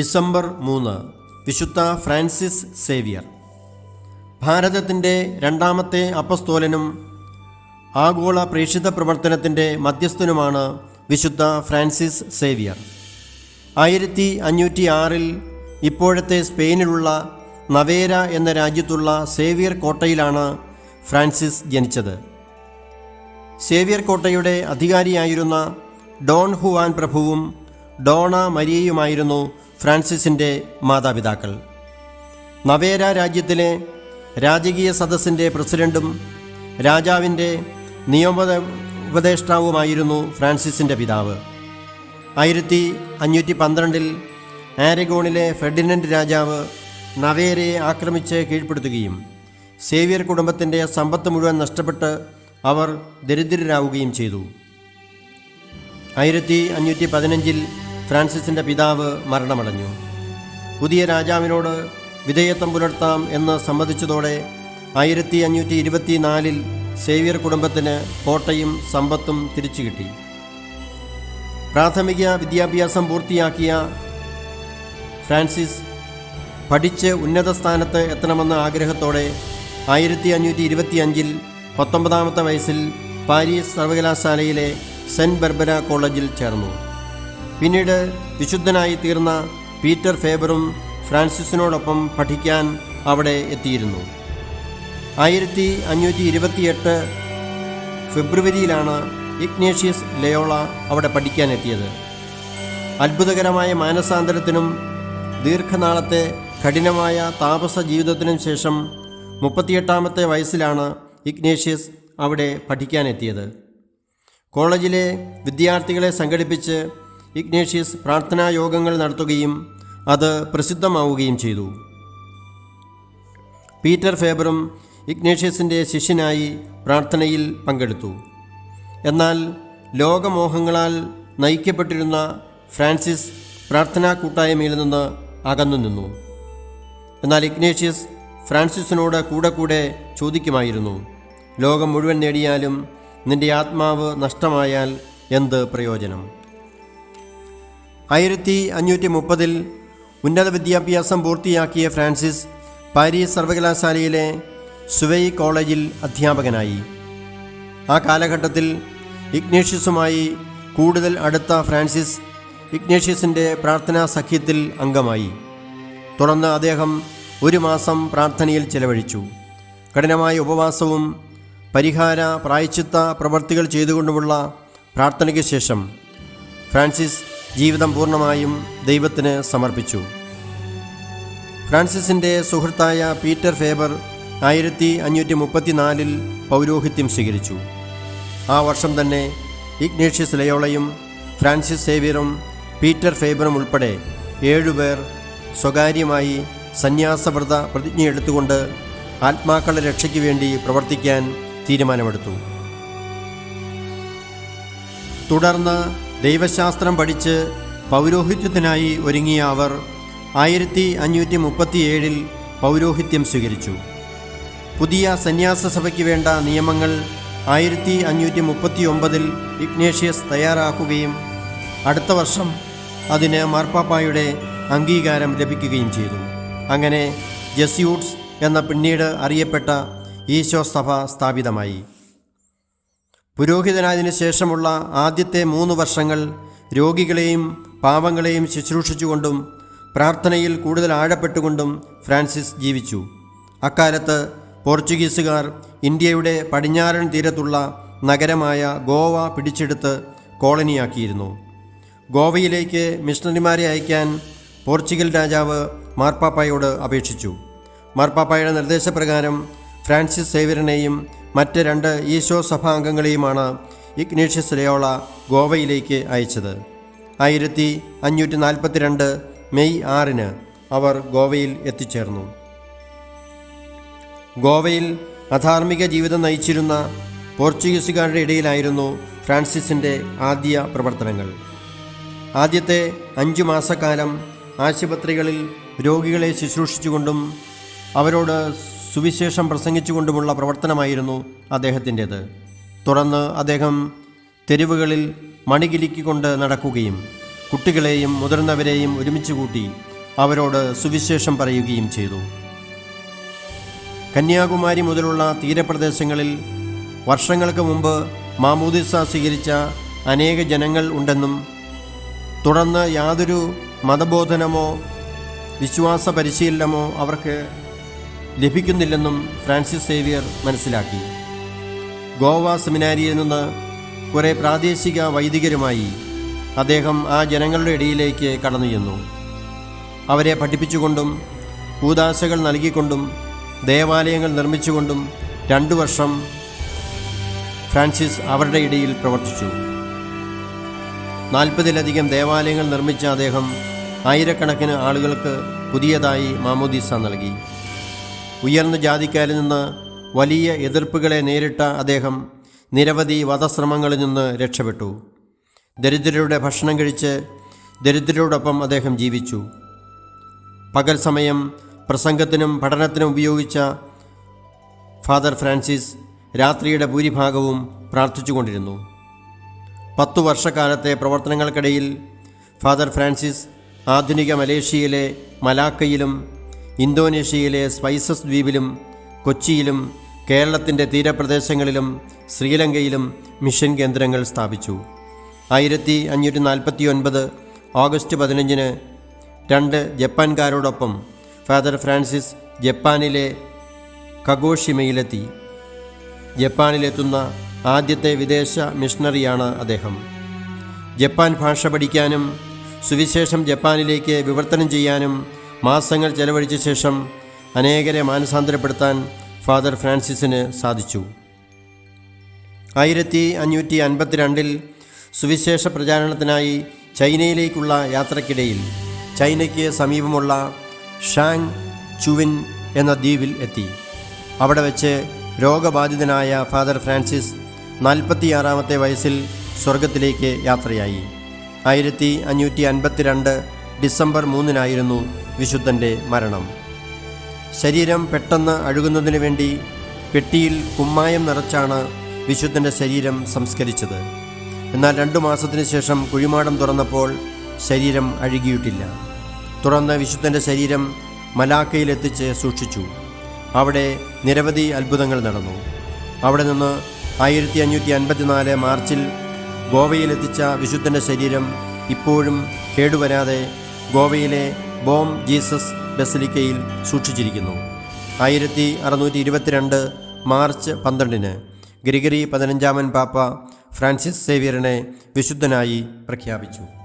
December മൂന്ന് വിശുദ്ധ Francis Xavier. ഭാരതത്തിന്റെ രണ്ടാമത്തെ അപ്പസ്തോലനും ആഗോള പ്രേക്ഷിത പ്രവർത്തനത്തിന്റെ മധ്യസ്ഥനുമാണ് വിശുദ്ധ ഫ്രാൻസിസ് സേവിയർ. ആയിരത്തി അഞ്ഞൂറ്റി ആറിൽ ഇപ്പോഴത്തെ സ്പെയിനിലുള്ള നവേര എന്ന രാജ്യത്തുള്ള സേവിയർ കോട്ടയിലാണ് ഫ്രാൻസിസ് ജനിച്ചത്. സേവിയർ കോട്ടയുടെ അധികാരിയായിരുന്ന ഡോൺ ഹുവാൻ പ്രഭുവും ഡോണ മരിയയുമായിരുന്നു ഫ്രാൻസിസിന്റെ മാതാപിതാക്കൾ. നവേര രാജ്യത്തിലെ രാജകീയ സദസ്സിന്റെ പ്രസിഡന്റും രാജാവിന്റെ നിയമ ഉപദേഷ്ടാവുമായിരുന്നു ഫ്രാൻസിസിന്റെ പിതാവ്. ആയിരത്തി അഞ്ഞൂറ്റി പന്ത്രണ്ടിൽ ആരഗോണിലെ ഫെർഡിനൻഡ് രാജാവ് നവേരയെ ആക്രമിച്ച് കീഴ്പ്പെടുത്തുകയും സേവിയർ കുടുംബത്തിന്റെ സമ്പത്ത് മുഴുവൻ നഷ്ടപ്പെട്ട് അവർ ദരിദ്രരാവുകയും ചെയ്തു. ആയിരത്തി അഞ്ഞൂറ്റി പതിനഞ്ചിൽ ഫ്രാൻസിസിന്റെ പിതാവ് മരണമടഞ്ഞു. പുതിയ രാജാവിനോട് വിധേയത്വം പുലർത്താം എന്ന് സമ്മതിച്ചതോടെ ആയിരത്തി അഞ്ഞൂറ്റി ഇരുപത്തിനാലിൽ സേവിയർ കുടുംബത്തിന് കോട്ടയും സമ്പത്തും തിരിച്ചു കിട്ടി പ്രാഥമിക വിദ്യാഭ്യാസം പൂർത്തിയാക്കിയ ഫ്രാൻസിസ് പഠിച്ച് ഉന്നത സ്ഥാനത്ത് എത്തണമെന്ന ആഗ്രഹത്തോടെ ആയിരത്തി അഞ്ഞൂറ്റി ഇരുപത്തി അഞ്ചിൽ പത്തൊമ്പതാമത്തെ വയസ്സിൽ പാരീസ് സർവകലാശാലയിലെ സെന്റ് ബർബര കോളേജിൽ ചേർന്നു. പിന്നീട് വിശുദ്ധനായി തീർന്ന പീറ്റർ ഫേബറും ഫ്രാൻസിസിനോടൊപ്പം പഠിക്കാൻ അവിടെ എത്തിയിരുന്നു. ആയിരത്തി അഞ്ഞൂറ്റി ഇരുപത്തിയെട്ട് ഫെബ്രുവരിയിലാണ് ഇഗ്നേഷ്യസ് ലയോള അവിടെ പഠിക്കാനെത്തിയത് അത്ഭുതകരമായ മാനസാന്തരത്തിനും ദീർഘനാളത്തെ കഠിനമായ താപസ ജീവിതത്തിനും ശേഷം മുപ്പത്തിയെട്ടാമത്തെ വയസ്സിലാണ് ഇഗ്നേഷ്യസ് അവിടെ പഠിക്കാനെത്തിയത് കോളേജിലെ വിദ്യാർത്ഥികളെ സംഘടിപ്പിച്ച് ഇഗ്നേഷ്യസ് പ്രാർത്ഥനാ യോഗങ്ങൾ നടത്തുകയും അത് പ്രസിദ്ധമാവുകയും ചെയ്തു. പീറ്റർ ഫേബറും ഇഗ്നേഷ്യസിന്റെ ശിഷ്യനായി പ്രാർത്ഥനയിൽ പങ്കെടുത്തു. എന്നാൽ ലോകമോഹങ്ങളാൽ നയിക്കപ്പെട്ടിരുന്ന ഫ്രാൻസിസ് പ്രാർത്ഥനാ കൂട്ടായ്മയിൽ നിന്ന് അകന്നു നിന്നു. എന്നാൽ ഇഗ്നേഷ്യസ് ഫ്രാൻസിസിനോട് കൂടെ കൂടെ ചോദിക്കുമായിരുന്നു ലോകം മുഴുവൻ നേടിയാലും നിന്റെ ആത്മാവ് നഷ്ടമായാൽ എന്ത് പ്രയോജനം? ആയിരത്തി അഞ്ഞൂറ്റി മുപ്പതിൽ ഉന്നത വിദ്യാഭ്യാസം പൂർത്തിയാക്കിയ ഫ്രാൻസിസ് പാരീസ് സർവകലാശാലയിലെ സുവൈ കോളേജിൽ അധ്യാപകനായി. ആ കാലഘട്ടത്തിൽ ഇഗ്നേഷ്യസുമായി കൂടുതൽ അടുത്ത ഫ്രാൻസിസ് ഇഗ്നേഷ്യസിന്റെ പ്രാർത്ഥനാ സഖ്യത്തിൽ അംഗമായി. തുടർന്ന് അദ്ദേഹം ഒരു മാസം പ്രാർത്ഥനയിൽ ചെലവഴിച്ചു. കഠിനമായ ഉപവാസവും പരിഹാര പ്രായച്ചിത്ത പ്രവർത്തികൾ ചെയ്തുകൊണ്ടുമുള്ള പ്രാർത്ഥനയ്ക്ക് ശേഷം ഫ്രാൻസിസ് ജീവിതം പൂർണമായും ദൈവത്തിന് സമർപ്പിച്ചു. ഫ്രാൻസിസിന്റെ സുഹൃത്തായ പീറ്റർ ഫേബർ ആയിരത്തി അഞ്ഞൂറ്റി മുപ്പത്തിനാലിൽ പൗരോഹിത്യം സ്വീകരിച്ചു. ആ വർഷം തന്നെ ഇഗ്നേഷ്യസ് ലയോളയും ഫ്രാൻസിസ് സേവിയറും പീറ്റർ ഫേബറും ഉൾപ്പെടെ ഏഴുപേർ സ്വകാര്യമായി സന്യാസവ്രത പ്രതിജ്ഞ പ്രതിജ്ഞയെടുത്തുകൊണ്ട് ആത്മാക്കളുടെ രക്ഷയ്ക്ക് വേണ്ടി പ്രവർത്തിക്കാൻ തീരുമാനമെടുത്തു. തുടർന്ന് ദൈവശാസ്ത്രം പഠിച്ച് പൗരോഹിത്യത്തിനായി ഒരുങ്ങിയ അവർ ആയിരത്തി അഞ്ഞൂറ്റി മുപ്പത്തിയേഴിൽ പൗരോഹിത്യം സ്വീകരിച്ചു. പുതിയ സന്യാസ സഭയ്ക്ക് വേണ്ട നിയമങ്ങൾ ആയിരത്തി അഞ്ഞൂറ്റി മുപ്പത്തി ഒമ്പതിൽ ഇഗ്നേഷ്യസ് തയ്യാറാക്കുകയും അടുത്ത വർഷം അതിന് മാർപ്പാപ്പായുടെ അംഗീകാരം ലഭിക്കുകയും ചെയ്തു. അങ്ങനെ ജെസ്യൂട്ട്സ് എന്ന പിന്നീട് അറിയപ്പെട്ട ഈശോ സഭ സ്ഥാപിതമായി. പുരോഹിതനായതിനു ശേഷമുള്ള ആദ്യത്തെ മൂന്ന് വർഷങ്ങൾ രോഗികളെയും പാവങ്ങളെയും ശുശ്രൂഷിച്ചുകൊണ്ടും പ്രാർത്ഥനയിൽ കൂടുതൽ ആഴപ്പെട്ടുകൊണ്ടും ഫ്രാൻസിസ് ജീവിച്ചു. അക്കാലത്ത് പോർച്ചുഗീസുകാർ ഇന്ത്യയുടെ പടിഞ്ഞാറൻ തീരത്തുള്ള നഗരമായ ഗോവ പിടിച്ചെടുത്ത് കോളനിയാക്കിയിരുന്നു. ഗോവയിലേക്ക് മിഷണറിമാരെ അയക്കാൻ പോർച്ചുഗൽ രാജാവ് മാർപ്പാപ്പായോട് അപേക്ഷിച്ചു. മാർപ്പാപ്പായുടെ നിർദ്ദേശപ്രകാരം ഫ്രാൻസിസ് സേവ്യറിനെയും മറ്റ് രണ്ട് ഈശോ സഭാംഗങ്ങളെയുമാണ് ഇഗ്നേഷ്യസ് ലയോള ഗോവയിലേക്ക് അയച്ചത്. ആയിരത്തി അഞ്ഞൂറ്റി നാൽപ്പത്തിരണ്ട് മെയ് ആറിന് അവർ ഗോവയിൽ എത്തിച്ചേർന്നു. ഗോവയിൽ അധാർമിക ജീവിതം നയിച്ചിരുന്ന പോർച്ചുഗീസുകാരുടെ ഇടയിലായിരുന്നു ഫ്രാൻസിസിന്റെ ആദ്യ പ്രവർത്തനങ്ങൾ. ആദ്യത്തെ അഞ്ചു മാസക്കാലം ആശുപത്രികളിൽ രോഗികളെ ശുശ്രൂഷിച്ചുകൊണ്ടും അവരോട് സുവിശേഷം പ്രസംഗിച്ചുകൊണ്ടുമുള്ള പ്രവർത്തനമായിരുന്നു അദ്ദേഹത്തിന്റേത്. തുടർന്ന് അദ്ദേഹം തെരുവുകളിൽ മണികിലിക്കൊണ്ട് നടക്കുകയും കുട്ടികളെയും മുതിർന്നവരെയും ഒരുമിച്ച് കൂട്ടി അവരോട് സുവിശേഷം പറയുകയും ചെയ്തു. കന്യാകുമാരി മുതലുള്ള തീരപ്രദേശങ്ങളിൽ വർഷങ്ങൾക്ക് മുമ്പ് മാമൂദിസ സ്വീകരിച്ച അനേക ജനങ്ങൾ ഉണ്ടെന്നും തുടർന്ന് യാതൊരു മതബോധനമോ വിശ്വാസ പരിശീലനമോ അവർക്ക് ലഭിക്കുന്നില്ലെന്നും ഫ്രാൻസിസ് സേവിയർ മനസ്സിലാക്കി. ഗോവ സെമിനാരിയിൽ നിന്ന് കുറേ പ്രാദേശിക വൈദികരുമായി അദ്ദേഹം ആ ജനങ്ങളുടെ ഇടയിലേക്ക് കടന്നു ചെന്നു. അവരെ പഠിപ്പിച്ചുകൊണ്ടും കൂതാശകൾ നൽകിക്കൊണ്ടും ദേവാലയങ്ങൾ നിർമ്മിച്ചുകൊണ്ടും രണ്ടു വർഷം ഫ്രാൻസിസ് അവരുടെ ഇടയിൽ പ്രവർത്തിച്ചു. നാൽപ്പതിലധികം ദേവാലയങ്ങൾ നിർമ്മിച്ച അദ്ദേഹം ആയിരക്കണക്കിന് ആളുകൾക്ക് പുതിയതായി മാമോദീസ നൽകി. ഉയർന്ന ജാതിക്കാരിൽ നിന്ന് വലിയ എതിർപ്പുകളെ നേരിട്ട അദ്ദേഹം നിരവധി വധശ്രമങ്ങളിൽ നിന്ന് രക്ഷപ്പെട്ടു. ദരിദ്രരുടെ ഭക്ഷണം കഴിച്ച് ദരിദ്രരോടൊപ്പം അദ്ദേഹം ജീവിച്ചു. പകൽ സമയം പ്രസംഗത്തിനും പഠനത്തിനും ഉപയോഗിച്ച ഫാദർ ഫ്രാൻസിസ് രാത്രിയുടെ ഭൂരിഭാഗവും പ്രാർത്ഥിച്ചുകൊണ്ടിരുന്നു. പത്തു വർഷക്കാലത്തെ പ്രവർത്തനങ്ങൾക്കിടയിൽ ഫാദർ ഫ്രാൻസിസ് ആധുനിക മലേഷ്യയിലെ മലാക്കയിലും ഇന്തോനേഷ്യയിലെ സ്പൈസസ് ദ്വീപിലും കൊച്ചിയിലും കേരളത്തിന്റെ തീരപ്രദേശങ്ങളിലും ശ്രീലങ്കയിലും മിഷൻ കേന്ദ്രങ്ങൾ സ്ഥാപിച്ചു. ആയിരത്തി അഞ്ഞൂറ്റി നാൽപ്പത്തി ഒൻപത് ഓഗസ്റ്റ് പതിനഞ്ചിന് രണ്ട് ജപ്പാൻകാരോടൊപ്പം ഫാദർ ഫ്രാൻസിസ് ജപ്പാനിലെ കഗോഷിമയിലെത്തി. ജപ്പാനിലെത്തുന്ന ആദ്യത്തെ വിദേശ മിഷണറിയാണ് അദ്ദേഹം. ജപ്പാൻ ഭാഷ പഠിക്കാനും സുവിശേഷം ജപ്പാനിലേക്ക് വിവർത്തനം ചെയ്യാനും മാസങ്ങൾ ചെലവഴിച്ച ശേഷം അനേകരെ മാനസാന്തരപ്പെടുത്താൻ ഫാദർ ഫ്രാൻസിസിന് സാധിച്ചു. ആയിരത്തി അഞ്ഞൂറ്റി അൻപത്തിരണ്ടിൽ സുവിശേഷ പ്രചാരണത്തിനായി ചൈനയിലേക്കുള്ള യാത്രക്കിടയിൽ ചൈനയ്ക്ക് സമീപമുള്ള ഷാങ് ചുവിൻ എന്ന ദ്വീപിൽ എത്തി. അവിടെ വെച്ച് രോഗബാധിതനായ ഫാദർ ഫ്രാൻസിസ് നാൽപ്പത്തിയാറാമത്തെ വയസ്സിൽ സ്വർഗത്തിലേക്ക് യാത്രയായി. ആയിരത്തി അഞ്ഞൂറ്റി അൻപത്തിരണ്ട് ഡിസംബർ മൂന്നിനായിരുന്നു വിശുദ്ധന്റെ മരണം. ശരീരം പെട്ടെന്ന് അഴുകുന്നതിന് വേണ്ടി പെട്ടിയിൽ കുമ്മായം നിറച്ചാണ് വിശുദ്ധന്റെ ശരീരം സംസ്കരിച്ചത്. എന്നാൽ രണ്ടു മാസത്തിന് ശേഷം കുഴിമാടം തുറന്നപ്പോൾ ശരീരം അഴുകിയിട്ടില്ല. തുറന്ന് വിശുദ്ധന്റെ ശരീരം മലാക്കയിലെത്തിച്ച് സൂക്ഷിച്ചു. അവിടെ നിരവധി അത്ഭുതങ്ങൾ നടന്നു. അവിടെ നിന്ന് ആയിരത്തി അഞ്ഞൂറ്റി അൻപത്തിനാല് മാർച്ചിൽ ഗോവയിലെത്തിച്ച വിശുദ്ധന്റെ ശരീരം ഇപ്പോഴും കേടുവരാതെ ഗോവയിലെ ബോം ജീസസ് ബസലിക്കയിൽ സൂക്ഷിച്ചിരിക്കുന്നു. ആയിരത്തി അറുന്നൂറ്റി ഇരുപത്തിരണ്ട് മാർച്ച് പന്ത്രണ്ടിന് ഗ്രിഗറി പതിനഞ്ചാമൻ പാപ്പ ഫ്രാൻസിസ് സേവിയറിനെ വിശുദ്ധനായി പ്രഖ്യാപിച്ചു.